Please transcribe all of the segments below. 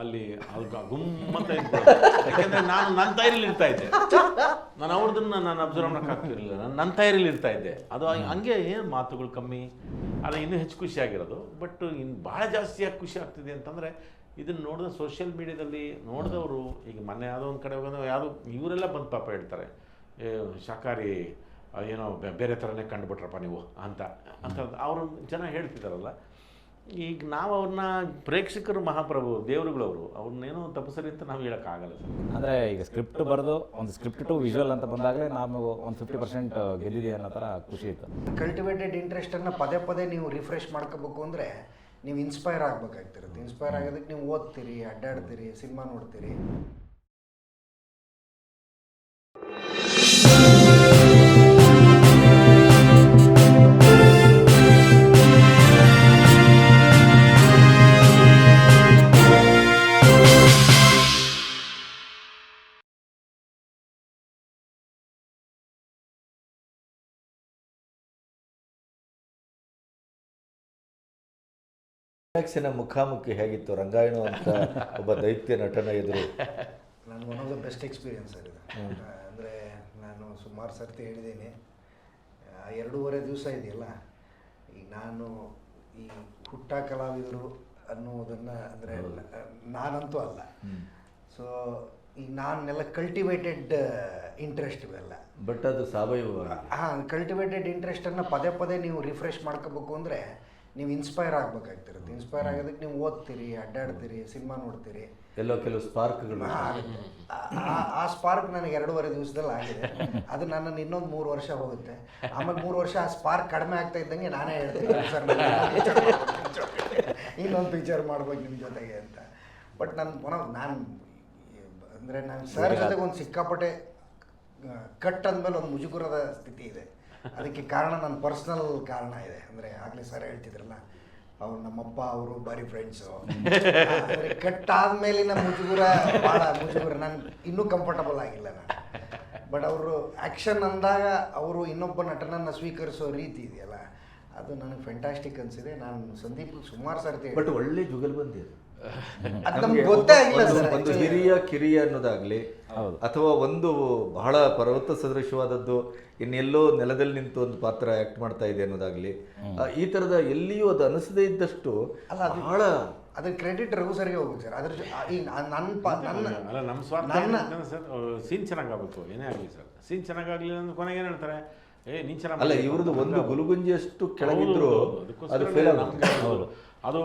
ಅಲ್ಲಿ ಗುಮ್ಮಂತ ಇತ್ತು ಯಾಕಂದ್ರೆ ನಾನು ನನ್ನ ತಯಾರಿಲಿ ಇರ್ತಾ ಇದ್ದೆ. ನಾನು ಅವ್ರದನ್ನ ನಾನು ಅಬ್ಸರ್ವ್ ಮಾಡೋಕ್ಕಾಗ್ತಿರಲಿಲ್ಲ ನಾನು ನನ್ನ ತಯಾರಿಲಿ ಇರ್ತಾ ಇದ್ದೆ. ಅದು ಹಂಗ್- ಏನು ಮಾತುಗಳು ಕಮ್ಮಿ. ಅದು ಇನ್ನೂ ಹೆಚ್ಚು ಖುಷಿ ಆಗಿರೋದು. ಬಟ್ ಇನ್ನು ಭಾಳ ಜಾಸ್ತಿಯಾಗಿ ಖುಷಿ ಆಗ್ತಿದೆ ಅಂತಂದರೆ ಇದನ್ನು ನೋಡಿದ ಸೋಷಿಯಲ್ ಮೀಡಿಯಾದಲ್ಲಿ ನೋಡಿದವರು, ಈಗ ಮೊನ್ನೆ ಯಾವುದೋ ಒಂದು ಕಡೆ ಹೋಗೋದು, ಯಾವುದೋ ಇವರೆಲ್ಲ ಬಂದು ಪಾಪ ಹೇಳ್ತಾರೆ. ಶಾಕಾಹಾರಿ ಏನೋ ಬೇರೆ ಥರನೇ ಕಂಡುಬಿಟ್ರಪ್ಪ ನೀವು ಅಂತ. ಅಂತ ಅವರು ಜನ ಹೇಳ್ತಿದ್ದಾರಲ್ಲ ಈಗ ನಾವು ಅವ್ರನ್ನ ಪ್ರೇಕ್ಷಕರು ಮಹಾಪ್ರಭು ದೇವರುಗಳವರು ಅವ್ರನ್ನೇನೋ ತಪಸರಿ ಅಂತ ನಾವು ಹೇಳೋಕ್ಕಾಗಲ್ಲ ಸರ್. ಅಂದರೆ ಈಗ ಸ್ಕ್ರಿಪ್ಟ್ ಬರೆದು ಒಂದು ಸ್ಕ್ರಿಪ್ಟ್ ಟು ವಿಜುವಲ್ ಅಂತ ಬಂದಾಗಲೇ ನಾವು ಒಂದು ಫಿಫ್ಟಿ ಪರ್ಸೆಂಟ್ ಗೆದ್ದಿದೆ ಅನ್ನೋ ಥರ ಖುಷಿ ಇತ್ತು. ಕಲ್ಟಿವೇಟೆಡ್ ಇಂಟ್ರೆಸ್ಟನ್ನು ಪದೇ ಪದೇ ನೀವು ರಿಫ್ರೆಶ್ ಮಾಡ್ಕೋಬೇಕು ಅಂದರೆ ನೀವು ಇನ್ಸ್ಪೈರ್ ಆಗಬೇಕಾಗ್ತಿರುತ್ತೆ. ಇನ್ಸ್ಪೈರ್ ಆಗೋದಕ್ಕೆ ನೀವು ಓದ್ತೀರಿ ಅಡ್ಡಾಡ್ತೀರಿ ಸಿನಿಮಾ ನೋಡ್ತೀರಿ. ಮೀನಾಕ್ಷಿನ ಮುಖಾಮುಖಿ ಹೇಗಿತ್ತು? ರಂಗಾಯಣ ಅಂತ ಒಬ್ಬ ದೈತ್ಯ ನಟನ ಎದುರು. ನನ್ನ one of the best experience ಆಗಿದೆ ಅಂದರೆ ನಾನು ಸುಮಾರು ಸರ್ತಿ ಹೇಳಿದ್ದೀನಿ. ಎರಡೂವರೆ ದಿವಸ ಇದೆಯಲ್ಲ ಈಗ ನಾನು ಈ ಹುಟ್ಟ ಕಲಾವಿದರು ಅನ್ನುವುದನ್ನು ಅಂದರೆ ನಾನಂತೂ ಅಲ್ಲ. ಸೊ ಈಗ ನಾನೆಲ್ಲ ಕಲ್ಟಿವೇಟೆಡ್ ಇಂಟ್ರೆಸ್ಟ್ ಇವೆಲ್ಲ. ಬಟ್ ಅದು ಸಾವಯವ. ಹಾಂ ಕಲ್ಟಿವೇಟೆಡ್ ಇಂಟ್ರೆಸ್ಟನ್ನು ಪದೇ ಪದೇ ನೀವು ರಿಫ್ರೆಶ್ ಮಾಡ್ಕೋಬೇಕು ಅಂದರೆ ನೀವು ಇನ್ಸ್ಪೈರ್ ಆಗ್ಬೇಕಾಗ್ತಿರುತ್ತೆ. ಇನ್ಸ್ಪೈರ್ ಆಗೋದಕ್ಕೆ ನೀವು ಓದ್ತೀರಿ ಅಡ್ಡಾಡ್ತೀರಿ ಸಿನಿಮಾ ನೋಡ್ತೀರಿ. ಎಲ್ಲೋ ಕೆಲವು ಸ್ಪಾರ್ಕ್ಗಳು ಆ- ಸ್ಪಾರ್ಕ್ ನನಗೆ ಎರಡೂವರೆ ದಿವಸದಲ್ಲಿ ಆಗಿದೆ. ಅದು ನನ್ನನ್ನು ಇನ್ನೊಂದು ಮೂರು ವರ್ಷ ಹೋಗುತ್ತೆ. ಆಮೇಲೆ ಮೂರು ವರ್ಷ ಆ ಸ್ಪಾರ್ಕ್ ಕಡಿಮೆ ಆಗ್ತಾ ಇದ್ದಂಗೆ ನಾನೇ ಹೇಳ್ತೀನಿ ಸರ್ ಇನ್ನೊಂದು ಪಿಕ್ಚರ್ ಮಾಡ್ಬೇಕು ನಿಮ್ಮ ಜೊತೆಗೆ ಅಂತ. ಬಟ್ ನನ್ನ ಪುನಃ ನಾನು ಅಂದರೆ ನಾನು ಸರ್ ಜೊತೆಗೆ ಒಂದು ಸಿಕ್ಕಾಪಟ್ಟೆ ಕಟ್ ಅಂದಮೇಲೆ ಒಂದು ಮುಜುಗುರದ ಸ್ಥಿತಿ ಇದೆ. ಅದಕ್ಕೆ ಕಾರಣ ನನ್ನ ಪರ್ಸ್ನಲ್ ಕಾರಣ ಇದೆ. ಅಂದರೆ ಆಗಲೇ ಸರ್ ಹೇಳ್ತಿದ್ರಲ್ಲ, ಅವ್ರು ನಮ್ಮಪ್ಪ, ಅವರು ಬಾರಿ ಫ್ರೆಂಡ್ಸು ಕಟ್ ಆದಮೇಲಿನ ಮುಜುಗುರ ಭಾಳ ಮುಜುಗುರ ನಾನು ಇನ್ನೂ ಕಂಫರ್ಟಬಲ್ ಆಗಿಲ್ಲ ನಾನು. ಬಟ್ ಅವರು ಆ್ಯಕ್ಷನ್ ಅಂದಾಗ ಅವರು ಇನ್ನೊಬ್ಬ ನಟನನ್ನು ಸ್ವೀಕರಿಸೋ ರೀತಿ ಇದೆಯಲ್ಲ, ಅದು ನನಗೆ ಫ್ಯಾಂಟಾಸ್ಟಿಕ್ ಅನಿಸಿದೆ. ನಾನು ಸಂದೀಪ್ ಸುಮಾರು ಸರ್ತಿ ಬಟ್ ಒಳ್ಳೆ ಜುಗಲ್ಬಂದಿ ಅದು ಒಂದು- ಸರ್ ಒಂದು ಹಿರಿಯ ಕಿರಿಯ ಅನ್ನೋದಾಗ್ಲಿ ಅಥವಾ ಒಂದು ಬಹಳ ಪರ್ವತ ಸದೃಶವಾದದ್ದು ಇನ್ನೆಲ್ಲೋ ನೆಲದಲ್ಲಿ ನಿಂತು ಒಂದು ಪಾತ್ರ ಆಕ್ಟ್ ಮಾಡ್ತಾ ಇದೆ ಅನ್ನೋದಾಗ್ಲಿ ಈ ತರದ ಎಲ್ಲಿಯೂ ಅದು ಅನಿಸದೇ ಇದ್ದಷ್ಟು ಅಲ್ಲ, ಅದು- ಬಹಳ ಅದ್ರ ಕ್ರೆಡಿಟ್ ರಘು ಸರ್ಗೆ ಹೋಗುತ್ತೆ ಸರ್. ಅದ್ರ ಈಗ ನನ್ನ ಅಲ್ಲ ನಮ್ಮ ಸ್ವಾರ್ಥ ಸರ್ ಸೀನ್ ಚೆನ್ನಾಗಾಗಬೇಕು ಏನೇ ಆಗಲಿ ಸರ್. ಸೀನ್ ಚೆನ್ನಾಗಾಗಲಿಲ್ಲ ಅಂದ್ರೆ ಕೊನೆಗೆ ಏನು ಹೇಳ್ತಾರೆ? ಏ ನೀನ್ ಚೆನ್ನಾಗಿ ಅಲ್ಲ ಇವ್ರದ್ದು ಒಂದು ಗುಲುಗುಂಜಿಯಷ್ಟು ಕೆಳಗಿದ್ರು ಅದು ಫೇಲ್ ನಮ್ಗೆ ಅದು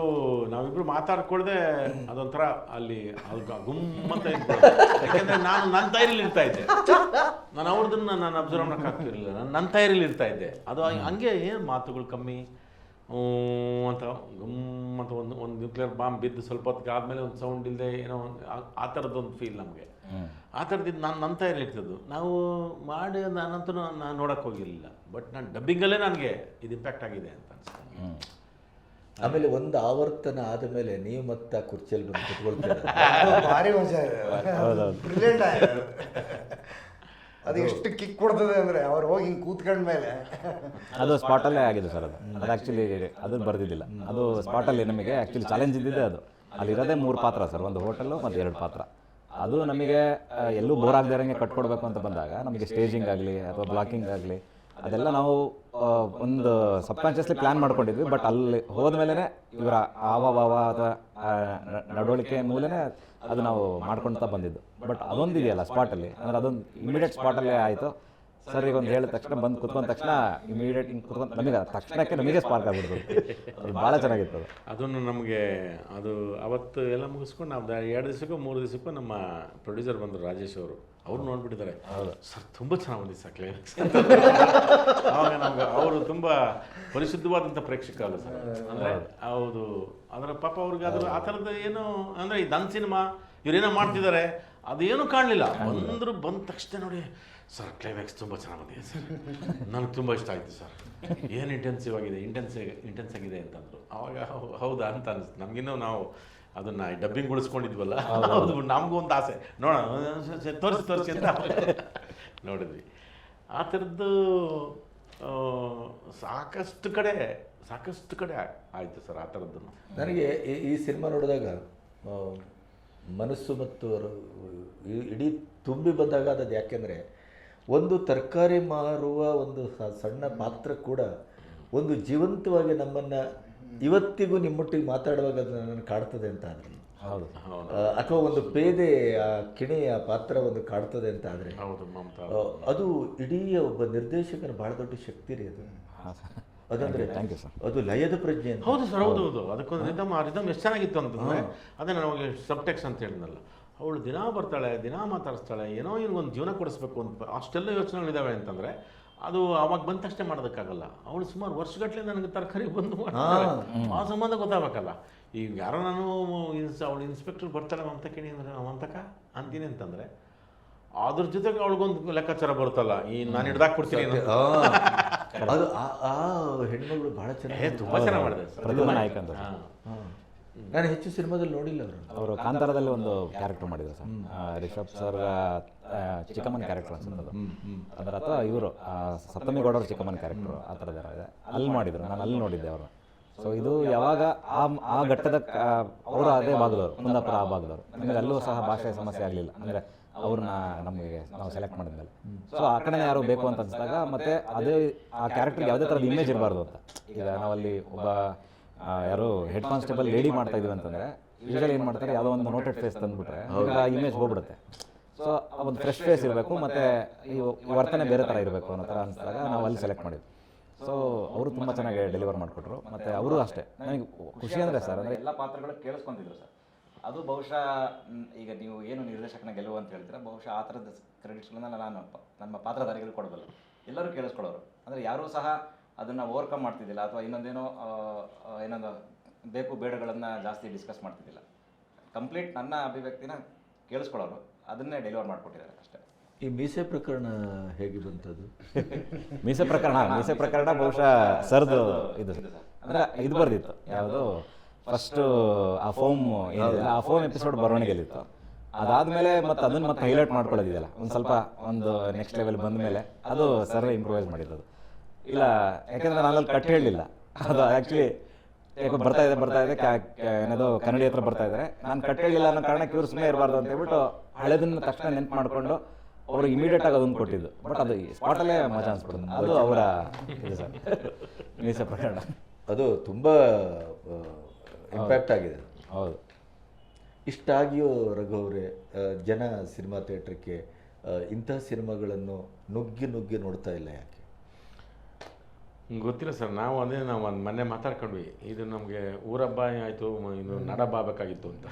ನಾವಿಬ್ರು ಮಾತಾಡ್ಕೊಳ್ದೆ ಅದೊಂಥರ ಅಲ್ಲಿ ಗುಮ್ಮಂತ ಇತ್ತು ಯಾಕೆಂದ್ರೆ ನಾನು ನನ್ನ ತಯಾರಿಲಿ ಇರ್ತಾ ಇದ್ದೆ. ನಾನು ಅವ್ರದನ್ನ ನಾನು ಅಬ್ಸರ್ವ್ ಮಾಡೋಕ್ಕಾಗ್ತಿರ್ಲಿಲ್ಲ ನಾನು ನನ್ನ ತಯಾರಿಲಿ ಇರ್ತಾ ಇದ್ದೆ. ಅದು ಹಂಗ್- ಏನು ಮಾತುಗಳು ಕಮ್ಮಿ? ಅಂತ ಗುಮ್ ಅಂತ ಒಂದು ಒಂದು ನ್ಯೂಕ್ಲಿಯರ್ ಬಾಂಬ್ ಬಿದ್ದು ಸ್ವಲ್ಪ ಹೊತ್ತಿಗೆ ಆದಮೇಲೆ ಒಂದು ಸೌಂಡ್ ಇಲ್ಲದೆ ಏನೋ ಒಂದು ಆ- ಥರದ್ದೊಂದು ಫೀಲ್ ನಮಗೆ. ಆ ಥರದ್ದು ನಾನು ನನ್ನ ತಯಾರಿ ಇರ್ತದ್ದು. ನಾವು ಮಾಡಿ ನಾನಂತೂ ನಾನು ನೋಡೋಕ್ಕೆ ಹೋಗಿರಲಿಲ್ಲ. ಬಟ್ ನಾನು ಡಬ್ಬಿಂಗಲ್ಲೇ ನನಗೆ ಇದು ಇಂಪ್ಯಾಕ್ಟ್ ಆಗಿದೆ ಅಂತ ಅನ್ಸುತ್ತೆ. ಆಮೇಲೆ ಒಂದು ಆವರ್ತನ ಆದಮೇಲೆ ನೀವು ಮತ್ತೆ ಆ ಕುರ್ಚಿಯಲ್ಲಿ ಬಂದು ಕುತ್ಕೊಳ್ತೀರ? ಅದು ಭಾರಿ ಮಜಾ ಬ್ರಿಲಿಯಂಟ್ ಅದು. ಎಷ್ಟು ಕಿಕ್ ಕೊಡ್ತದೆ ಅಂದರೆ ಅವ್ರು ಹೋಗಿ ಹಿಂಗೆ ಕೂತ್ಕೊಂಡ ಮೇಲೆ ಅದು ಸ್ಪಾಟಲ್ಲೇ ಆಗಿದೆ ಸರ್ ಅದು. ಅದು ಆ್ಯಕ್ಚುಲಿ ಅದು ಬರೆದಿದ್ದಿಲ್ಲ. ಅದು ಸ್ಪಾಟಲ್ಲಿ ನಮಗೆ ಆ್ಯಕ್ಚುಲಿ ಚಾಲೆಂಜ್ ಇದ್ದಿದ್ದೆ ಅದು. ಅಲ್ಲಿರೋದೇ ಮೂರು ಪಾತ್ರ ಸರ್ ಒಂದು ಹೋಟೆಲ್ಲು ಮತ್ತು ಎರಡು ಪಾತ್ರ. ಅದು ನಮಗೆ ಎಲ್ಲೂ ಬೋರ್ ಆಗದೆ ಇರೋಂಗೆ ಕಟ್ಕೊಡ್ಬೇಕು ಅಂತ ಬಂದಾಗ ನಮಗೆ ಸ್ಟೇಜಿಂಗ್ ಆಗಲಿ ಅಥವಾ ಬ್ಲಾಕಿಂಗ್ ಆಗಲಿ ಅದೆಲ್ಲ ನಾವು ಒಂದು ಸಬ್ಕಾನ್ಷಿಯಸ್ಲಿ ಪ್ಲ್ಯಾನ್ ಮಾಡ್ಕೊಂಡಿದ್ವಿ ಬಟ್ ಅಲ್ಲಿ ಹೋದ್ಮೇಲೆ ಇವರ ಹಾವಭಾವ ಅಥವಾ ನಡವಳಿಕೆ ಮೂಲನೇ ಅದು ನಾವು ಮಾಡ್ಕೊಳ್ತಾ ಬಂದಿದ್ದು. ಬಟ್ ಅದೊಂದು ಇದೆಯಲ್ಲ ಸ್ಪಾಟಲ್ಲಿ ಅಂದರೆ ಅದೊಂದು ಇಮಿಡಿಯೇಟ್ ಸ್ಪಾಟಲ್ಲೇ ಆಯಿತು. ಸರ್ ಈಗ ಒಂದು ಹೇಳಿದ ತಕ್ಷಣ, ಬಂದು ಕುತ್ಕೊಂಡ ತಕ್ಷಣ ಇಮಿಡಿಯೇಟ್ ಹಿಂಗೆ ಕುತ್ಕೊಂಡು, ನಮಗೆ ತಕ್ಷಣಕ್ಕೆ ನಮಗೆ ಸ್ಪಾರ್ಕ್ ಆಗ್ಬಿಡ್ತು. ಅದು ಭಾಳ ಚೆನ್ನಾಗಿತ್ತು ಅದು. ಅದನ್ನು ನಮಗೆ, ಅದು ಅವತ್ತು ಎಲ್ಲ ಮುಗಿಸ್ಕೊಂಡು ನಾವು ಎರಡು ದಿವಸಕ್ಕೂ ಮೂರು ದಿವಸಕ್ಕೂ ನಮ್ಮ ಪ್ರೊಡ್ಯೂಸರ್ ಬಂದರು, ರಾಜೇಶ್ ಅವರು. ಅವ್ರು ನೋಡ್ಬಿಟ್ಟಿದ್ದಾರೆ. ಸರ್ ತುಂಬ ಚೆನ್ನಾಗಿ ಬಂದಿದೆ ಸರ್ ಕ್ಲೈಮ್ಯಾಕ್ಸ್ ಆವಾಗ ನಮ್ಗೆ ಅವರು ತುಂಬ ಪರಿಶುದ್ಧವಾದಂಥ ಪ್ರೇಕ್ಷಕ ಅಲ್ಲ ಸರ್. ಅಂದರೆ ಹೌದು. ಅದರ ಪಾಪ ಅವ್ರಿಗೆ ಅದ್ರ ಆ ಥರದ್ದು ಏನು ಅಂದರೆ ಈ ದನ್ ಸಿನಿಮಾ ಇವರೇನೋ ಮಾಡ್ತಿದ್ದಾರೆ ಅದೇನು ಕಾಣಲಿಲ್ಲ. ಬಂದರು ಬಂದ ತಕ್ಷಣ ನೋಡಿ ಸರ್ ಕ್ಲೈಮ್ಯಾಕ್ಸ್ ತುಂಬ ಚೆನ್ನಾಗಿ ಬಂದಿದೆ ಸರ್. ನನಗೆ ತುಂಬ ಇಷ್ಟ ಆಯಿತು ಸರ್. ಏನು ಇಂಟೆನ್ಸಿವ್ ಆಗಿದೆ ಇಂಟೆನ್ಸ್ ಇಂಟೆನ್ಸ್ ಆಗಿದೆ ಅಂತಂದರು. ಆವಾಗ ಹೌ- ಹೌದಾ ಅಂತ ಅನಿಸ್ತು ನಮಗಿನ್ನೂ ನಾವು ಅದನ್ನು ಡಬ್ಬಿಂಗ್ ಉಳಿಸ್ಕೊಂಡಿದ್ವಲ್ಲ? ನಮಗೂ ಒಂದು ಆಸೆ. ನೋಡೋಣ ತೋರಿಸಿ ತೋರಿಸಿ ಅಂತ. ನೋಡಿದ್ವಿ. ಆ ಥರದ್ದು ಸಾಕಷ್ಟು ಕಡೆ ಸಾಕಷ್ಟು ಕಡೆ ಆಯಿತು ಸರ್ ಆ ಥರದ್ದನ್ನು. ನನಗೆ ಈ ಈ ಸಿನಿಮಾ ನೋಡಿದಾಗ ಮನಸ್ಸು ಮತ್ತು ಇಡೀ ತುಂಬಿ ಬಂದಾಗ ಅದು ಯಾಕೆಂದರೆ ಒಂದು ತರಕಾರಿ ಮಾರುವ ಒಂದು ಸಣ್ಣ ಪಾತ್ರ ಕೂಡ ಒಂದು ಜೀವಂತವಾಗಿ ನಮ್ಮನ್ನು ಇವತ್ತಿಗೂ ನಿಮ್ಮೊಟ್ಟಿಗೆ ಮಾತಾಡುವಾಗ ಅದು ನನಗೆ ಕಾಡ್ತದೆ ಅಂತ ಆದರೆ. ಹೌದು. ಅಥವಾ ಒಂದು ಪೇದೆ ಆ ಕಿಣೆಯ ಪಾತ್ರ ಒಂದು ಕಾಡ್ತದೆ ಅಂತ ಆದರೆ. ಅದು ಇಡೀ ಒಬ್ಬ ನಿರ್ದೇಶಕನ ಬಹಳ ದೊಡ್ಡ ಶಕ್ತಿ ರೀ ಅದು. ಅದಂದ್ರೆ ಥ್ಯಾಂಕ್ ಯು ಸರ್ ಅದು ಲಯದ ಪ್ರಜ್ಞೆ ಅಂತ. ಹೌದು ಸರ್ ಹೌದು ಹೌದು. ಅದಕ್ಕೊಂದು ರಿದಮ್ ಆ ರಿದಮ್ ಎಷ್ಟು ಚೆನ್ನಾಗಿತ್ತು ಅಂತಂದ್ರೆ ಅದೇ ನಮಗೆ ಸಬ್ಟೆಕ್ಸ್ ಅಂತ ಹೇಳಿದ್ನಲ್ಲ. ಅವಳು ದಿನಾ ಬರ್ತಾಳೆ ದಿನಾ ಮಾತಾಡಿಸ್ತಾಳೆ ಏನೋ ಒಂದು ಜೀವನ ಕೊಡಿಸ್ಬೇಕು ಅಂತ ಅಷ್ಟೆಲ್ಲ ಯೋಚನೆಗಳಿದ್ದಾವೆ ಅಂತಂದರೆ ಅದು ಅವಾಗ ಬಂದ ತಕ್ಷಣ ಮಾಡೋದಕ್ಕಾಗಲ್ಲ. ಅವಳು ಸುಮಾರು ವರ್ಷಗಟ್ಟಲೆ ನನಗೆ ತರಕಾರಿ ಬಂದು ಆ ಸಂಬಂಧ ಗೊತ್ತಾಗಬೇಕಲ್ಲ. ಈಗ ಯಾರೋ ನಾನು ಇನ್ಸ್ ಅವಳು ಇನ್ಸ್ಪೆಕ್ಟರ್ ಬರ್ತಾಳೆ ಕೇಳಿ ಅಂದ್ರೆ ಮಮತಕ ಅಂತೀನಿ ಅಂತಂದರೆ ಅದ್ರ ಜೊತೆಗೆ ಅವಳಿಗೊಂದು ಲೆಕ್ಕಾಚಾರ ಬರುತ್ತಲ್ಲ ಈ ನಾನು ಹಿಡ್ದಾಕ್ ಕೊಡ್ತೀನಿ ಅದು ಆ ಹೆಣ್ಮಗಳು ಬಹಳ ಚೆನ್ನಾಗಿ ತುಂಬಾ ಚೆನ್ನಾಗಿ ಮಾಡಿದೆ. ಪ್ರತಿಭಾ ನಾಯ್ಕ ಅಂತ. ನಾನು ಹೆಚ್ಚು ಸಿನಿಮಾದಲ್ಲಿ ನೋಡಿಲ್ಲ ಅವರು ಅವರು ಕಾಂತಾರದಲ್ಲಿ ಒಂದು ಕ್ಯಾರೆಕ್ಟರ್ ಮಾಡಿದ್ರು ಸರ್. ರಿಷಬ್ ಸರ್ ಚಿಕ್ಕಮ್ಮನ ಕ್ಯಾರೆಕ್ಟರ್ ಅನ್ಸುತ್ತೆ ಅದು. ಅದರ ಅಥವಾ ಇವರು ಸಪ್ತಮಿ ಅವರು ಚಿಕ್ಕಮ್ಮನ ಕ್ಯಾರೆಕ್ಟರ್ ಆ ಥರದ ಇದೆ. ಅಲ್ಲಿ ಮಾಡಿದ್ರು ನಾನು ಅಲ್ಲಿ ನೋಡಿದ್ದೆ ಅವರು ಸೊ ಇದು ಯಾವಾಗ ಆ ಆ ಘಟ್ಟದ ಅವರು ಅದೇ ಭಾಗದವರು ಕುಂದಾಪುರ ಆ ಭಾಗದವರು ನಮಗೆ ಅಲ್ಲೂ ಸಹ ಭಾಷೆ ಸಮಸ್ಯೆ ಆಗಲಿಲ್ಲ. ಅಂದರೆ ಅವ್ರನ್ನ ನಮಗೆ ನಾವು ಸೆಲೆಕ್ಟ್ ಮಾಡಿದ್ಮೇಲೆ. ಸೊ ಆ ಕಡೆ ಯಾರು ಬೇಕು ಅಂತ ಅನ್ಸಿದಾಗ ಮತ್ತೆ ಅದೇ ಆ ಕ್ಯಾರೆಕ್ಟರ್ ಯಾವುದೇ ಥರದ ಇಮೇಜ್ ಇರಬಾರ್ದು ಅಂತ. ಈಗ ನಾವಲ್ಲಿ ಒಬ್ಬ ಯಾರು ಹೆಡ್ ಕಾನ್ಸ್ಟೇಬಲ್ ಲೇಡಿ ಮಾಡ್ತಾ ಇದೀವಿ ಅಂತಂದ್ರೆ ಯೂಶಲಿ ಏನು ಮಾಡ್ತಾರೆ ಯಾವುದೋ ಒಂದು ನೋಟೆಡ್ ಫೇಸ್ ತಂದ್ಬಿಟ್ರೆ ಇಮೇಜ್ ಹೋಗ್ಬಿಡುತ್ತೆ. ಸೊ ಒಂದು ಫ್ರೆಶ್ ಫೇಸ್ ಇರಬೇಕು ಮತ್ತೆ ಈ ವರ್ತನೆ ಬೇರೆ ಥರ ಇರಬೇಕು ಅನ್ನೋ ಥರ ಅನಿಸಿದಾಗ ನಾವು ಅಲ್ಲಿ ಸೆಲೆಕ್ಟ್ ಮಾಡಿದ್ವಿ. ಸೊ ಅವರು ತುಂಬ ಚೆನ್ನಾಗಿ ಡೆಲಿವರ್ ಮಾಡಿಕೊಟ್ರು ಮತ್ತು ಅವರು ಅಷ್ಟೇ. ನನಗೆ ಖುಷಿ ಅಂದರೆ ಸರ್ ಅಂದರೆ ಎಲ್ಲ ಪಾತ್ರಗಳು ಕೇಳಿಸ್ಕೊಂತಿದ್ರು ಸರ್. ಅದು ಬಹುಶಃ ಈಗ ನೀವು ಏನು ನಿರ್ದೇಶಕನ ಗೆಲುವು ಅಂತ ಹೇಳ್ತೀರಾ ಬಹುಶಃ ಆ ಥರದ ಕ್ರೆಡಿಟ್ಸ್ಗಳನ್ನ ನಾನು ನಮ್ಮ ಪಾತ್ರಧಾರಿಗಳು ಕೊಡಬಲ್ಲ ಎಲ್ಲರೂ ಕೇಳಿಸ್ಕೊಳ್ಳೋರು. ಅಂದರೆ ಯಾರೂ ಸಹ ಅದನ್ನು ಓವರ್ಕಮ್ ಮಾಡ್ತಿದ್ದಿಲ್ಲ ಅಥವಾ ಇನ್ನೊಂದೇನೋ ಆ, ಬೇಕು ಬೇಡಗಳನ್ನು ಜಾಸ್ತಿ ಡಿಸ್ಕಸ್ ಮಾಡ್ತಿದ್ದಿಲ್ಲ. ಕಂಪ್ಲೀಟ್ ನನ್ನ ಅಭಿವ್ಯಕ್ತಿನ ಕೇಳಿಸ್ಕೊಳ್ಳೋರು ಅದನ್ನೇ ಡೆಲಿವರ್ ಮಾಡಿಕೊಟ್ಟಿದ್ದಾರೆ ಅಷ್ಟೇ. ಈ ಮೀಸೆ ಪ್ರಕರಣ ಹೇಗೆ ಬಂತದ್ದು ಮೀಸೆ ಪ್ರಕರಣ ಮೀಸೆ ಪ್ರಕರಣ ಬಹುಶಃ ಸರ್ದು ಇದು. ಅಂದ್ರೆ ಇದು ಬರ್ದಿತ್ತು. ಯಾವುದು? ಫಸ್ಟ್ ಆ ಫೋಮ್ ಏನಿದೆ? ಆ ಫೋಮ್ ಎಪಿಸೋಡ್ ಬರವಣಿಗೆಯಲ್ಲಿತ್ತು. ಅದಾದ್ಮೇಲೆ ಮತ್ತೆ ಅದನ್ನ ಮತ್ತೆ ಹೈಲೈಟ್ ಮಾಡ್ಕೊಳ್ಳೋದಿದೆಯಲ್ಲ ಒಂದು ಸ್ವಲ್ಪ ಒಂದು ನೆಕ್ಸ್ಟ್ ಲೆವೆಲ್ ಬಂದ ಮೇಲೆ ಅದು ಸರ್ ಇಂಪ್ರೂವೈಸ್ ಮಾಡಿದ್ದು ಇಲ್ಲ ಯಾಕಂದ್ರೆ ನಾನು ಅಲ್ಲಿ ಕಟ್ ಹೇಳಲಿಲ್ಲ. ಅದು ಆ್ಯಕ್ಚುಲಿ ಯಾಕೋ ಬರ್ತಾ ಇದೆ ಬರ್ತಾ ಇದೆ ಏನದು ಕನ್ನಡಿ ಹತ್ರ ಬರ್ತಾ ಇದ್ದಾರೆ. ನಾನು ಕಟ್ ಹೇಳಿಲ್ಲ ಅನ್ನೋ ಕಾರಣಕ್ಕೆ ಇವ್ರು ಸುಮ್ಮನೆ ಇರಬಾರ್ದು ಅಂತ ಹೇಳ್ಬಿಟ್ಟು ಹಳೆದನ್ನ ತಕ್ಷಣ ನೆನ್ಪು ಮಾಡಿಕೊಂಡು ಅವರು ಇಮಿಡಿಯೇಟ್ ಆಗಿ ಅದೊಂದು ಕೊಟ್ಟಿದ್ದು. ಬಟ್ ಅದು ಸ್ಪಾಟಲ್ಲೇ ಮಜಾ ಅನ್ಸ್ಬಿಡುತ್ತೆ. ಅದು ಅವರ ಮೀಸ ಪ್ರಕರಣ. ಅದು ತುಂಬ ಇಂಪ್ಯಾಕ್ಟ್ ಆಗಿದೆ. ಹೌದು. ಇಷ್ಟಾಗಿಯೂ ರಘು ಅವರೇ ಜನ ಸಿನಿಮಾ ಥಿಯೇಟ್ರಿಗೆ ಇಂತಹ ಸಿನಿಮಾಗಳನ್ನು ನುಗ್ಗಿ ನುಗ್ಗಿ ನೋಡ್ತಾ ಇಲ್ಲ ಯಾಕೆ? ಗೊತ್ತಿಲ್ಲ ಸರ್. ನಾವು ಅದೇ ನಾವು ಒಂದು ಮೊನ್ನೆ ಮಾತಾಡ್ಕೊಂಡ್ವಿ. ಇದು ನಮಗೆ ಊರಬ್ಬ ಆಯಿತು ಇದು ನಾಡಬ್ಬ ಆಗಬೇಕಾಗಿತ್ತು ಅಂತ.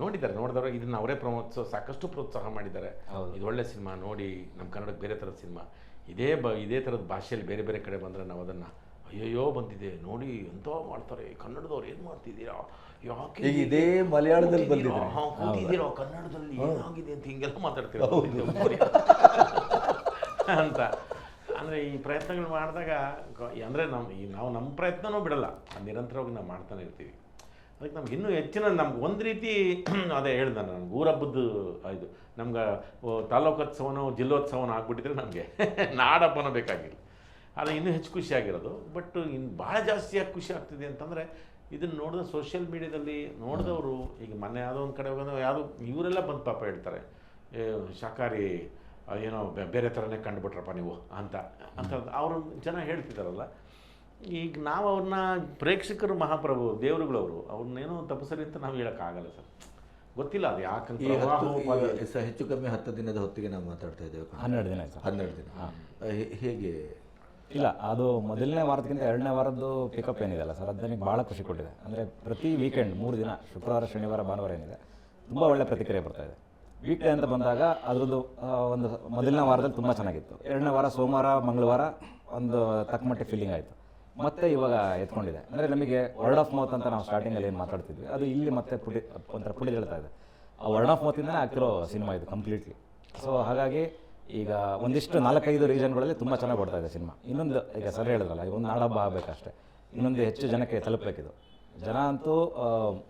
ನೋಡಿದ್ದಾರೆ ನೋಡಿದವರು ಇದನ್ನ ಅವರೇ ಪ್ರೋತ್ಸಾಹ ಸಾಕಷ್ಟು ಪ್ರೋತ್ಸಾಹ ಮಾಡಿದ್ದಾರೆ. ಇದು ಒಳ್ಳೆ ಸಿನಿಮಾ ನೋಡಿ ನಮ್ಮ ಕನ್ನಡಕ್ಕೆ ಬೇರೆ ಥರದ ಸಿನಿಮಾ. ಇದೇ ಬ ಇದೇ ಥರದ ಭಾಷೆಯಲ್ಲಿ ಬೇರೆ ಬೇರೆ ಕಡೆ ಬಂದರೆ ನಾವು ಅದನ್ನು ಅಯ್ಯಯ್ಯೋ ಬಂದಿದೆ. ನೋಡಿ ಎಂತ ಮಾಡ್ತಾರೆ ಕನ್ನಡದವ್ರು ಏನು ಮಾಡ್ತಿದ್ದೀರಾ? ಯಾಕೆ ಇದೇ ಮಲಯಾಳದಲ್ಲಿ ಬಂದಿದ್ದೀರಾ ಬಂದಿದೆ. ಹಾ, ಕೂತಿದ್ದೀರಾ? ಕನ್ನಡದಲ್ಲಿ ಏನಾಗಿದೆ ಅಂತ ಹಿಂಗೆಲ್ಲ ಮಾತಾಡ್ತೀವಿ ಅಂತ. ಅಂದರೆ ಈ ಪ್ರಯತ್ನಗಳು ಮಾಡಿದಾಗ ಅಂದರೆ ನಮ್ಮ ನಾವು ನಮ್ಮ ಪ್ರಯತ್ನವೂ ಬಿಡಲ್ಲ. ನಿರಂತರವಾಗಿ ನಾವು ಮಾಡ್ತಾನೆ ಇರ್ತೀವಿ. ಅದಕ್ಕೆ ನಮ್ಗೆ ಇನ್ನೂ ಹೆಚ್ಚಿನ ನಮ್ಗೆ ಒಂದು ರೀತಿ ಅದೇ ಹೇಳ್ದೆ ನಾನು ಊರಬ್ಬದ್ದು, ಇದು, ನಮ್ಗೆ ತಾಲೂಕೋತ್ಸವನೋ ಜಿಲ್ಲೋತ್ಸವನೋ ಆಗಿಬಿಟ್ಟಿದ್ರೆ ನಮಗೆ ನಾಡಬ್ಬನೋ ಬೇಕಾಗಿಲ್ಲ. ಆದರೆ ಇನ್ನೂ ಹೆಚ್ಚು ಖುಷಿ ಆಗಿರೋದು. ಬಟ್ ಇನ್ನು ಭಾಳ ಜಾಸ್ತಿಯಾಗಿ ಖುಷಿ ಆಗ್ತಿದೆ ಅಂತಂದರೆ ಇದನ್ನು ನೋಡಿದ ಸೋಷಿಯಲ್ ಮೀಡ್ಯಾದಲ್ಲಿ ನೋಡಿದವರು, ಈಗ ಮೊನ್ನೆ ಯಾವುದೋ ಒಂದು ಕಡೆ ಹೋಗೋದು ಯಾವುದೋ, ಇವರೆಲ್ಲ ಬಂದು ಪಾಪ ಹೇಳ್ತಾರೆ. ಶಾಖಾರಿ ಏನೋ ಬೆ- ಬೇರೆ ಥರನೇ ಕಂಡುಬಿಟ್ರಪ್ಪ ನೀವು ಅಂತ. ಅಂತ ಅವರು ಜನ ಹೇಳ್ತಿದ್ದಾರಲ್ಲ. ಈಗ ನಾವು ಅವ್ರನ್ನ ಪ್ರೇಕ್ಷಕರು ಮಹಾಪ್ರಭು ದೇವರುಗಳವರು ಅವ್ರನ್ನೇನೋ ತಪಸ್ಸರಿ ಅಂತ ನಾವು ಹೇಳೋಕ್ಕಾಗಲ್ಲ ಸರ್. ಗೊತ್ತಿಲ್ಲ ಅದು ಯಾಕಂತ ಈ ಹತ್ತು ಪ್ರವಾಹೋಪಾದಿ- ಈಗ ಸ- ಹೆಚ್ಚು ಕಮ್ಮಿ ಹತ್ತು ದಿನದ ಹೊತ್ತಿಗೆ ನಾವು ಮಾತಾಡ್ತಾ ಇದ್ದೇವೆ ಹನ್ನೆರಡು ದಿನ ಹನ್ನೆರಡು ದಿನ. ಹೇಗೆ? ಇಲ್ಲ ಅದು ಮೊದಲನೇ ವಾರದಕ್ಕಿಂತ ಎರಡನೇ ವಾರದ್ದು ಪಿಕಪ್ ಏನಿದೆ ಅಲ್ಲ ಸರ್ ಅದು ನನಗೆ ಭಾಳ ಖುಷಿ ಕೊಟ್ಟಿದೆ. ಅಂದರೆ ಪ್ರತಿ ವೀಕೆಂಡ್ ಮೂರು ದಿನ ಶುಕ್ರವಾರ ಶನಿವಾರ ಭಾನುವಾರ ಏನಿದೆ ತುಂಬ ಒಳ್ಳೆ ಪ್ರತಿಕ್ರಿಯೆ ಬರ್ತಾ ಇದೆ. ವೀಕ್ ಡೇ ಅಂತ ಬಂದಾಗ ಅದರದ್ದು ಒಂದು ಮೊದಲನೇ ವಾರದಲ್ಲಿ ತುಂಬ ಚೆನ್ನಾಗಿತ್ತು. ಎರಡನೇ ವಾರ ಸೋಮವಾರ, ಮಂಗಳವಾರ ಒಂದು ತಕ್ಕಮಟ್ಟಿ ಫೀಲಿಂಗ್ ಆಯಿತು. ಮತ್ತೆ ಇವಾಗ ಎತ್ಕೊಂಡಿದೆ. ಅಂದರೆ ನಮಗೆ ವರ್ಡ್ ಆಫ್ ಮೌತ್ ಅಂತ ನಾವು ಸ್ಟಾರ್ಟಿಂಗಲ್ಲಿ ಏನು ಮಾತಾಡ್ತಿದ್ವಿ, ಅದು ಇಲ್ಲಿ ಮತ್ತೆ ಪುಡಿ, ಒಂಥರ ಪುಡಿದೇಳ್ತಾ ಇದೆ. ಆ ವರ್ಡ್ ಆಫ್ ಮೌತಿಂದನೇ ಆಗ್ತಿರೋ ಸಿನಿಮಾ ಇದು ಕಂಪ್ಲೀಟ್ಲಿ ಸೊ ಹಾಗಾಗಿ ಈಗ ಒಂದಿಷ್ಟು ನಾಲ್ಕೈದು ರೀಸನ್ಗಳಲ್ಲಿ ತುಂಬ ಚೆನ್ನಾಗಿ ಓಡ್ತಾ ಇದೆ ಸಿನಿಮಾ ಇನ್ನೊಂದು, ಈಗ ಸರ್ ಹೇಳಿದ್ರಲ್ಲ, ಈಗ ಒಂದು ನಾಡಬ್ಬ ಆಗಬೇಕಷ್ಟೇ. ಇನ್ನೊಂದು ಹೆಚ್ಚು ಜನಕ್ಕೆ ತಲುಪಬೇಕಿದು. ಜನ ಅಂತೂ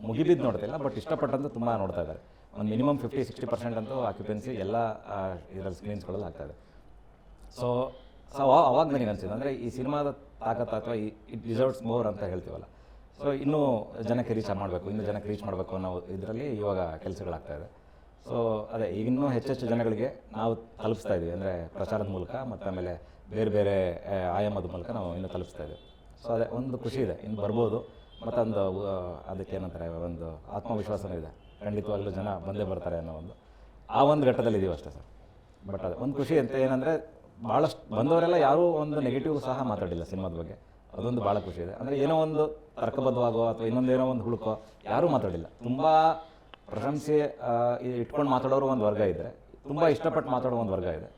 ಮುಗಿಬಿದ್ದು ನೋಡ್ತಿಲ್ಲ ಬಟ್ ಇಷ್ಟಪಟ್ಟಂತೂ ತುಂಬ ನೋಡ್ತಾ ಇದ್ದಾರೆ. ಒಂದು ಮಿನಿಮಮ್ ಫಿಫ್ಟಿ, ಸಿಕ್ಸ್ಟಿ ಪರ್ಸೆಂಟ್ ಅಂತೂ ಆಕ್ಯುಪೆನ್ಸಿ ಎಲ್ಲ ಇದರಲ್ಲಿ ಸ್ಕ್ರೀನ್ಸ್ಗಳಲ್ಲಿ ಆಗ್ತಾ ಇದೆ ಸೊ ಸೊ ಅವಾಗ ನನಗೆ ಅನಿಸಿದ್ದು, ಅಂದರೆ ಈ ಸಿನಿಮಾದ ತಾಕತ್ತು ಅಥವಾ ಇಟ್ ಡಿಸರ್ವ್ಸ್ ಮೋರ್ ಅಂತ ಹೇಳ್ತೀವಲ್ಲ. ಸೊ ಇನ್ನೂ ಜನಕ್ಕೆ ರೀಚ್ ಮಾಡಬೇಕು, ಇನ್ನೂ ಜನಕ್ಕೆ ರೀಚ್ ಮಾಡಬೇಕು ಅನ್ನೋ ಇದರಲ್ಲಿ ಇವಾಗ ಕೆಲಸಗಳಾಗ್ತಾ ಇದೆ. ಸೊ ಅದೇ, ಈಗಿನ್ನೂ ಹೆಚ್ಚೆಚ್ಚು ಜನಗಳಿಗೆ ನಾವು ತಲುಪಿಸ್ತಾ ಇದ್ದೀವಿ ಅಂದರೆ ಪ್ರಚಾರದ ಮೂಲಕ ಮತ್ತು ಆಮೇಲೆ ಬೇರೆ ಬೇರೆ ಆಯಾಮದ ಮೂಲಕ ನಾವು ಇನ್ನೂ ತಲುಪಿಸ್ತಾ ಇದ್ದೀವಿ ಸೊ ಅದೇ, ಒಂದು ಖುಷಿ ಇದೆ, ಇನ್ನು ಬರ್ಬೋದು, ಮತ್ತೊಂದು ಅದಕ್ಕೆ ಏನಂತಾರೆ, ಒಂದು ಆತ್ಮವಿಶ್ವಾಸನೂ ಇದೆ. ಖಂಡಿತವಾಗ್ಲೂ ಜನ ಬಂದೇ ಬರ್ತಾರೆ ಅನ್ನೋ ಒಂದು ಆ ಒಂದು ಘಟ್ಟದಲ್ಲಿ ಇದೀವಿ ಅಷ್ಟೇ ಸರ್. ಬಟ್ ಅದು ಒಂದು ಖುಷಿ ಅಂತ ಏನಂದರೆ ಭಾಳಷ್ಟು ಬಂದವರೆಲ್ಲ ಯಾರೂ ಒಂದು ನೆಗೆಟಿವ್ ಸಹ ಮಾತಾಡಿಲ್ಲ ಸಿನಿಮಾದ ಬಗ್ಗೆ. ಅದೊಂದು ಭಾಳ ಖುಷಿ ಇದೆ. ಅಂದರೆ ಏನೋ ಒಂದು ತರ್ಕಬದ್ಧವಾಗೋ ಅಥವಾ ಇನ್ನೊಂದು ಏನೋ ಒಂದು ಹುಡುಕೋ ಯಾರೂ ಮಾತಾಡಿಲ್ಲ. ತುಂಬ ಪ್ರಶಂಸೆ ಇಟ್ಕೊಂಡು ಮಾತಾಡೋರು ಒಂದು ವರ್ಗ ಇದೆ ತುಂಬ ಇಷ್ಟಪಟ್ಟು ಮಾತಾಡೋ ಒಂದು ವರ್ಗ ಇದೆ.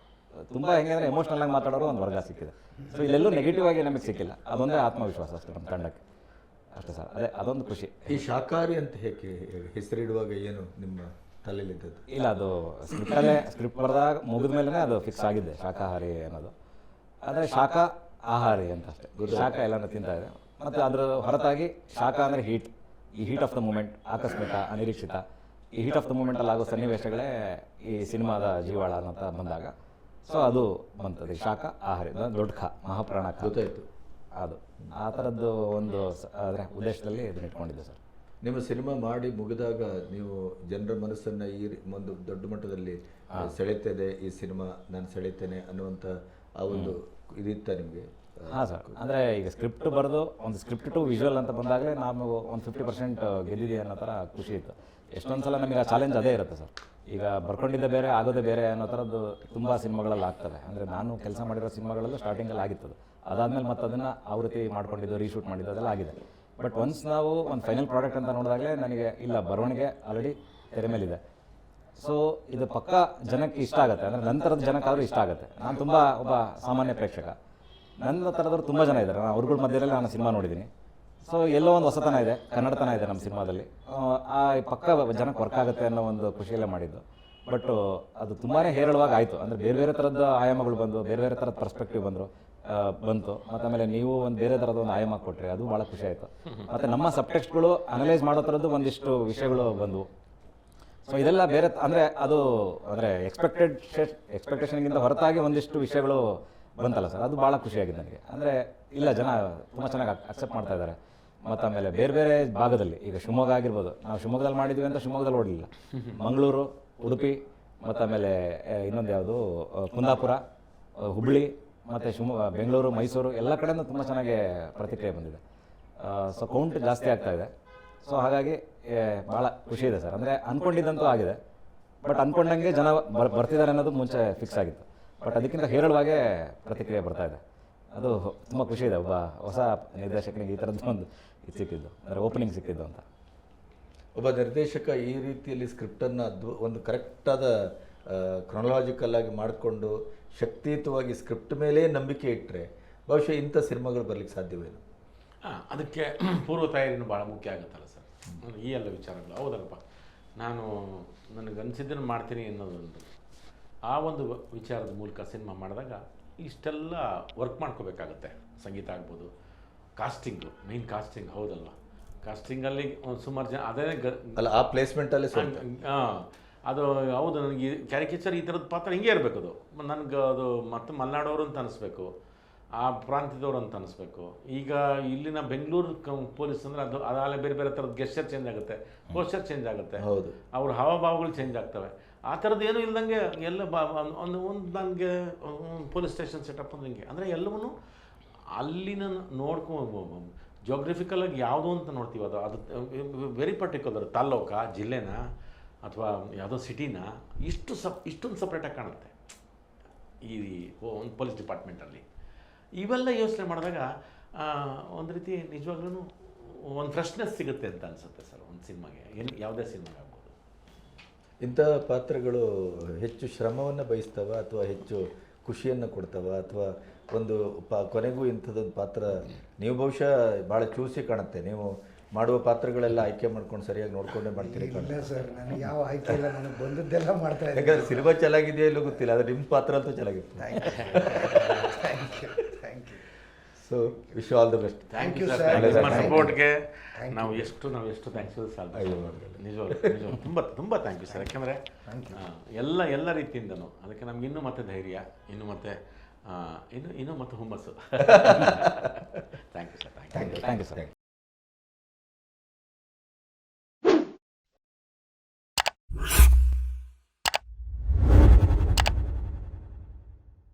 ತುಂಬ ಹೆಂಗೆ ಅಂದರೆ ಎಮೋಷ್ನಲ್ ಆಗಿ ಮಾತಾಡೋರು ಒಂದು ವರ್ಗ ಸಿಕ್ಕಿದೆ. ಸೊ ಇಲ್ಲೆಲ್ಲೂ ನೆಗೆಟಿವ್ ಆಗಿ ನಮಗೆ ಸಿಕ್ಕಿಲ್ಲ. ಅದೊಂದೇ ಆತ್ಮವಿಶ್ವಾಸ ಅಷ್ಟೇ ನಮ್ಮ ತಂಡಕ್ಕೆ. ಅಷ್ಟೇ ಸರ್. ಅದೇ ಅದೊಂದು ಖುಷಿ. ಈ ಶಾಕಾರಿ ಅಂತ ಹೇಗೆ ಹೆಸರಿಡುವಾಗ ಏನು ನಿಮ್ಮ ತಲೆಯಲ್ಲಿದ್ದದ್ದು ಇಲ್ಲ ಅದು ಸ್ಕ್ರಿಪ್ಟಲ್ಲೇ ಸ್ಕ್ರಿಪ್ಟ್ ಬರೆದಾಗ ಮುಗಿದ ಮೇಲೆ ಅದು ಫಿಕ್ಸ್ ಆಗಿದೆ ಶಾಕಾಹಾರಿ ಅನ್ನೋದು. ಆದರೆ ಶಾಖ ಆಹಾರಿ ಅಂತ ಅಷ್ಟೇ. ಶಾಖ ಎಲ್ಲನೂ ತಿಂತಾ ಇದೆ. ಮತ್ತು ಅದರ ಹೊರತಾಗಿ ಶಾಖ ಅಂದರೆ ಹೀಟ್ ಈ ಹೀಟ್ ಆಫ್ ದ ಮೂಮೆಂಟ್ ಆಕಸ್ಮಿಕ ಅನಿರೀಕ್ಷಿತ. ಈ ಹೀಟ್ ಆಫ್ ದ ಮೂಮೆಂಟಲ್ಲಿ ಆಗೋ ಸನ್ನಿವೇಶಗಳೇ ಈ ಸಿನಿಮಾದ ಜೀವಾಳ ಅಂತ ಬಂದಾಗ. ಸೊ ಅದು ಬಂತದೆ ಶಾಖ ಆಹಾರಿ. ದೊಡ್ಡ ಖ ಮಹಾಪ್ರಾಣ ಗೊತ್ತಾಯ್ತು. ಅದು. ಆ ಥರದ್ದು ಒಂದು ಅದರ ಉದ್ದೇಶದಲ್ಲಿ ಇದನ್ನ ಇಟ್ಕೊಂಡಿದ್ದೆ ಸರ್. ನಿಮ್ಮ ಸಿನಿಮಾ ಮಾಡಿ ಮುಗಿದಾಗ ನೀವು ಜನರ ಮನಸ್ಸನ್ನು ಈ ಒಂದು ದೊಡ್ಡ ಮಟ್ಟದಲ್ಲಿ ಸೆಳೆತದೆ ಈ ಸಿನಿಮಾ ನಾನು ಸೆಳೆತೇನೆ ಅನ್ನುವಂಥ ಆ ಒಂದು ಇದಿತ್ತ ನಿಮಗೆ? ಹಾಂ ಸರ್. ಅಂದರೆ ಈಗ ಸ್ಕ್ರಿಪ್ಟ್ ಬರೆದು ಒಂದು ಸ್ಕ್ರಿಪ್ಟ್ ಟು ವಿಜುವಲ್ ಅಂತ ಬಂದಾಗಲೇ ನಾವು ಒಂದು ಫಿಫ್ಟಿ ಪರ್ಸೆಂಟ್ ಗೆದ್ದಿದೆ ಅನ್ನೋ ಥರ ಖುಷಿ ಇತ್ತು. ಎಷ್ಟೊಂದು ಸಲ ನಮಗೆ ಆ ಚಾಲೆಂಜ್ ಅದೇ ಇರುತ್ತೆ ಸರ್. ಈಗ ಬರ್ಕೊಂಡಿದ್ದೆ ಬೇರೆ ಆಗೋದೇ ಬೇರೆ ಅನ್ನೋ ಥರದ್ದು ತುಂಬ ಸಿನಿಮಾಗಳಲ್ಲಿ ಆಗ್ತವೆ ಅಂದರೆ ನಾನು ಕೆಲಸ ಮಾಡಿರೋ ಸಿನಿಮಾಗಳಲ್ಲೂ ಸ್ಟಾರ್ಟಿಂಗಲ್ಲಿ ಆಗಿತ್ತು ಅದಾದಮೇಲೆ ಮತ್ತೆ ಅದನ್ನು ಆವೃತ್ತಿ ಮಾಡ್ಕೊಂಡಿದ್ದು ರೀಶೂಟ್ ಮಾಡಿದ್ದು ಅದೆಲ್ಲ ಆಗಿದೆ. ಬಟ್ ಒನ್ಸ್ ನಾವು ಒಂದು ಫೈನಲ್ ಪ್ರಾಡಕ್ಟ್ ಅಂತ ನೋಡಿದಾಗಲೇ ನನಗೆ ಇಲ್ಲ ಬರವಣಿಗೆ ಆಲ್ರೆಡಿ ತೆರೆ ಮೇಲಿದೆ. ಸೊ ಇದು ಪಕ್ಕ ಜನಕ್ಕೆ ಇಷ್ಟ ಆಗುತ್ತೆ. ಅಂದರೆ ನಂತರದ ಜನಕ್ಕಾದರೂ ಇಷ್ಟ ಆಗುತ್ತೆ. ನಾನು ತುಂಬ ಒಬ್ಬ ಸಾಮಾನ್ಯ ಪ್ರೇಕ್ಷಕ. ನನ್ನ ಥರದವ್ರು ತುಂಬ ಜನ ಇದ್ದಾರೆ. ನಾನು ಅವ್ರಗಳ ಮಧ್ಯದಲ್ಲಿ ನಾನು ಸಿನಿಮಾ ನೋಡಿದ್ದೀನಿ ಸೊ ಎಲ್ಲೋ ಒಂದು ಹೊಸತನ ಇದೆ ಕನ್ನಡತನ ಇದೆ ನಮ್ಮ ಸಿನಿಮಾದಲ್ಲಿ. ಆ, ಪಕ್ಕ ಜನಕ್ಕೆ ವರ್ಕ್ ಆಗುತ್ತೆ ಅನ್ನೋ ಒಂದು ಖುಷಿಯಲ್ಲೇ ಮಾಡಿದ್ದು. ಬಟ್ ಅದು ತುಂಬಾ ಹೇರಳವಾಗಿ ಆಯಿತು. ಅಂದರೆ ಬೇರೆ ಬೇರೆ ಥರದ ಆಯಾಮಗಳು ಬಂದು ಬೇರೆ ಬೇರೆ ಥರದ ಪರ್ಸ್ಪೆಕ್ಟಿವ್ ಬಂದರು. ಬಂತು. ಮತ್ತು ಆಮೇಲೆ ನೀವು ಒಂದು ಬೇರೆ ಥರದ ಒಂದು ಆಯಾಮ ಕೊಟ್ಟರೆ ಅದು ಭಾಳ ಖುಷಿ ಆಯಿತು. ಮತ್ತು ನಮ್ಮ ಸಬ್ಟೆಕ್ಸ್ಟ್ಗಳು ಅನಲೈಸ್ ಮಾಡೋ ಥರದ್ದು ಒಂದಿಷ್ಟು ವಿಷಯಗಳು ಬಂದವು. ಸೊ ಇದೆಲ್ಲ ಬೇರೆ ಅಂದರೆ ಅದು, ಅಂದರೆ ಎಕ್ಸ್ಪೆಕ್ಟೆಡ್ ಎಕ್ಸ್ಪೆಕ್ಟೇಷನ್ಗಿಂತ ಹೊರತಾಗಿ ಒಂದಿಷ್ಟು ವಿಷಯಗಳು ಬಂತಲ್ಲ ಸರ್. ಅದು ಭಾಳ ಖುಷಿಯಾಗಿದೆ ನನಗೆ. ಅಂದರೆ ಇಲ್ಲ, ಜನ ತುಂಬ ಚೆನ್ನಾಗಿ ಅಕ್ಸೆಪ್ಟ್ ಮಾಡ್ತಾ ಇದ್ದಾರೆ. ಮತ್ತು ಆಮೇಲೆ ಬೇರೆ ಬೇರೆ ಭಾಗದಲ್ಲಿ, ಈಗ ಶಿವಮೊಗ್ಗ ಆಗಿರ್ಬೋದು. ನಾವು ಶಿವಮೊಗ್ಗದಲ್ಲಿ ಮಾಡಿದ್ವಿ ಅಂತ ಶಿವಮೊಗ್ಗದಲ್ಲಿ ಓಡಲಿಲ್ಲ. ಮಂಗಳೂರು, ಉಡುಪಿ, ಮತ್ತು ಆಮೇಲೆ ಇನ್ನೊಂದು ಯಾವುದು ಕುಂದಾಪುರ ಹುಬ್ಬಳ್ಳಿ ಮತ್ತು ಶಿವಮೊಗ್ಗ, ಬೆಂಗಳೂರು, ಮೈಸೂರು ಎಲ್ಲ ಕಡೆನೂ ತುಂಬ ಚೆನ್ನಾಗಿ ಪ್ರತಿಕ್ರಿಯೆ ಬಂದಿದೆ. ಸೊ ಕೌಂಟ್ ಜಾಸ್ತಿ ಆಗ್ತಾ ಇದೆ. ಸೊ ಹಾಗಾಗಿ ಭಾಳ ಖುಷಿ ಇದೆ ಸರ್. ಅಂದರೆ ಅಂದ್ಕೊಂಡಿದ್ದಂತೂ ಆಗಿದೆ. ಬಟ್ ಅಂದ್ಕೊಂಡಂಗೆ ಜನ ಬರ್, ಬರ್ತಿದ್ದಾರೆ ಅನ್ನೋದು ಮುಂಚೆ ಫಿಕ್ಸ್ ಆಗಿತ್ತು. ಬಟ್ ಅದಕ್ಕಿಂತ ಹೇರಳವಾಗೇ ಪ್ರತಿಕ್ರಿಯೆ ಬರ್ತಾ ಇದೆ. ಅದು ತುಂಬ ಖುಷಿ ಇದೆ. ಒಬ್ಬ ಹೊಸ ನಿರ್ದೇಶಕನಿಗೆ ಈ ಥರದ್ದು ಒಂದು ಇದು ಸಿಕ್ಕಿದ್ದು. ಅಂದರೆ ಓಪನಿಂಗ್ ಸಿಕ್ಕಿದ್ದು ಅಂತ. ಒಬ್ಬ ನಿರ್ದೇಶಕ ಈ ರೀತಿಯಲ್ಲಿ ಸ್ಕ್ರಿಪ್ಟನ್ನು ಒಂದು ಕರೆಕ್ಟಾದ ಕ್ರೊನಲಾಜಿಕಲ್ ಆಗಿ ಮಾಡಿಕೊಂಡು ಶಕ್ತಿಯುತವಾಗಿ ಸ್ಕ್ರಿಪ್ಟ್ ಮೇಲೆ ನಂಬಿಕೆ ಇಟ್ಟರೆ ಬಹುಶಃ ಇಂಥ ಸಿನಿಮಾಗಳು ಬರಲಿಕ್ಕೆ ಸಾಧ್ಯವೇನು? ಇಲ್ಲ ಅದಕ್ಕೆ ಪೂರ್ವ ತಯಾರಿನೂ ಭಾಳ ಮುಖ್ಯ ಆಗುತ್ತಲ್ಲ ಸರ್. ಈ ಎಲ್ಲ ವಿಚಾರಗಳು. ಹೌದಲ್ಲಪ್ಪ? ನಾನು ನನಗೆ ಅನಿಸಿದ್ದನ್ನು ಮಾಡ್ತೀನಿ ಅನ್ನೋದೊಂದು. ಆ ಒಂದು ವಿಚಾರದ ಮೂಲಕ ಸಿನಿಮಾ ಮಾಡಿದಾಗ ಇಷ್ಟೆಲ್ಲ ವರ್ಕ್ ಮಾಡ್ಕೋಬೇಕಾಗತ್ತೆ. ಸಂಗೀತ ಆಗ್ಬೋದು ಕಾಸ್ಟಿಂಗು ಮೇನ್ ಕಾಸ್ಟಿಂಗ್ ಹೌದಲ್ಲ? ಕಾಸ್ಟಿಂಗಲ್ಲಿ ಒಂದು ಸುಮಾರು ಜನ ಅದೇ ಗ ಅಲ್ಲ ಆ ಪ್ಲೇಸ್ಮೆಂಟಲ್ಲಿ ಹಾಂ ಅದು ಹೌದು ನನಗೆ ಕ್ಯಾರಿಕೇಚರ್ ಈ ಥರದ ಪಾತ್ರ ಹಿಂಗೆ ಇರಬೇಕು ಅದು. ನನಗೆ ಅದು ಮತ್ತೆ ಮಲೆನಾಡೋರು ಅಂತ ಅನಿಸ್ಬೇಕು ಆ ಪ್ರಾಂತ್ಯದವ್ರು ಅಂತ ಅನಿಸ್ಬೇಕು. ಈಗ ಇಲ್ಲಿನ ಬೆಂಗಳೂರು ಕ ಪೊಲೀಸ್ ಅಂದರೆ ಅದು ಅದಾಗಲೇ ಬೇರೆ ಬೇರೆ ಥರದ ಗೆಸ್ಚರ್ ಚೇಂಜ್ ಆಗುತ್ತೆ ಪೋಸ್ಚರ್ ಚೇಂಜ್ ಆಗುತ್ತೆ. ಹೌದು. ಅವ್ರ ಹಾವಭಾವಗಳು ಚೇಂಜ್ ಆಗ್ತವೆ. ಆ ಥರದ್ದು ಏನೂ ಇಲ್ದಂಗೆ ಎಲ್ಲ ಬಾ ಒಂದು- ಒಂದು ಒಂದು ನನಗೆ ಪೊಲೀಸ್ ಸ್ಟೇಷನ್ ಸೆಟಪ್ ಅಂದ್ರೆ ಹಿಂಗೆ. ಅಂದರೆ ಎಲ್ಲವೂ ಅಲ್ಲಿನ ನೋಡ್ಕೊ ಜೋಗ್ರಫಿಕಲ್ ಆಗಿ ಯಾವುದು ಅಂತ ನೋಡ್ತೀವಿ ಅದು ಅದು ವೆರಿ ಪರ್ಟಿಕ್ಯುಲರ್ ತಾಲ್ಲೂಕಾ ಜಿಲ್ಲೆನ. ಅಥವಾ ಯಾವುದೋ ಸಿಟಿನ ಇಷ್ಟು ಸಪ್, ಇಷ್ಟೊಂದು ಸಪ್ರೇಟಾಗಿ ಕಾಣುತ್ತೆ. ಈ ಒಂದು ಪೊಲೀಸ್ ಡಿಪಾರ್ಟ್ಮೆಂಟಲ್ಲಿ ಇವೆಲ್ಲ ಯೋಚನೆ ಮಾಡಿದಾಗ ಒಂದು ರೀತಿ ನಿಜವಾಗ್ಲೂ ಒಂದು ಫ್ರೆಶ್ನೆಸ್ ಸಿಗುತ್ತೆ ಅಂತ ಅನಿಸುತ್ತೆ ಸರ್, ಒಂದು ಸಿನಿಮಾಗೆ. ಏನು ಯಾವುದೇ ಸಿನಿಮಾಗೆ ಆಗ್ಬೋದು. ಇಂಥ ಪಾತ್ರಗಳು ಹೆಚ್ಚು ಶ್ರಮವನ್ನು ಬಯಸ್ತವ ಅಥವಾ ಹೆಚ್ಚು ಖುಷಿಯನ್ನು ಕೊಡ್ತವ ಅಥವಾ ಒಂದು ಪ, ಕೊನೆಗೂ ಇಂಥದ್ದೊಂದು ಪಾತ್ರ ನೀವು ಬಹುಶಃ ಭಾಳ ಚೂಸಿ ಕಾಣುತ್ತೆ. ನೀವು ಮಾಡುವ ಪಾತ್ರಗಳೆಲ್ಲ ಆಯ್ಕೆ ಮಾಡ್ಕೊಂಡು ಸರಿಯಾಗಿ ನೋಡ್ಕೊಂಡೇ ಮಾಡ್ತೀರಿ ಇಲ್ಲ ಸರ್ ನನಗೆ ಯಾವ ಆಯ್ಕೆ ಇಲ್ಲ ನನಗೆ ಬಂದದ್ದೆಲ್ಲ ಮಾಡ್ತಾ ಇದ್ದೀನಿ. ಯಾಕಂದ್ರೆ ಸಿನಿಮಾ ಚೆನ್ನಾಗಿದೆಯೋ ಇಲ್ಲೋ ಗೊತ್ತಿಲ್ಲ ಆದರೆ ನಿಮ್ಮ ಪಾತ್ರ ಅಂತೂ ಚೆನ್ನಾಗಿತ್ತು. Thank you thank you so wish all the best thank you sir ನಿಮ್ಮ. ಸಪೋರ್ಟ್ಗೆ ನಾವು ಎಷ್ಟು ನಾವು ಎಷ್ಟು ಥ್ಯಾಂಕ್ಸ್ ಸಾಲ ತುಂಬಾ ನಿಜವಾಗ್ಲೂ ನಿಜವಾಗ್ಲೂ. ತುಂಬ ತುಂಬ ಥ್ಯಾಂಕ್ ಯು ಸರ್ ಯಾಕೆಂದರೆ ಎಲ್ಲ ಎಲ್ಲ ರೀತಿಯಿಂದನೂ. ಅದಕ್ಕೆ ನಮ್ಗೆ ಇನ್ನೂ ಮತ್ತೆ ಧೈರ್ಯ ಇನ್ನು ಮತ್ತೆ ಇನ್ನು ಇನ್ನು ಇನ್ನೂ ಮತ್ತೆ ಹುಮ್ಮಸ್ಸು. Thank you sir thank you thank you sir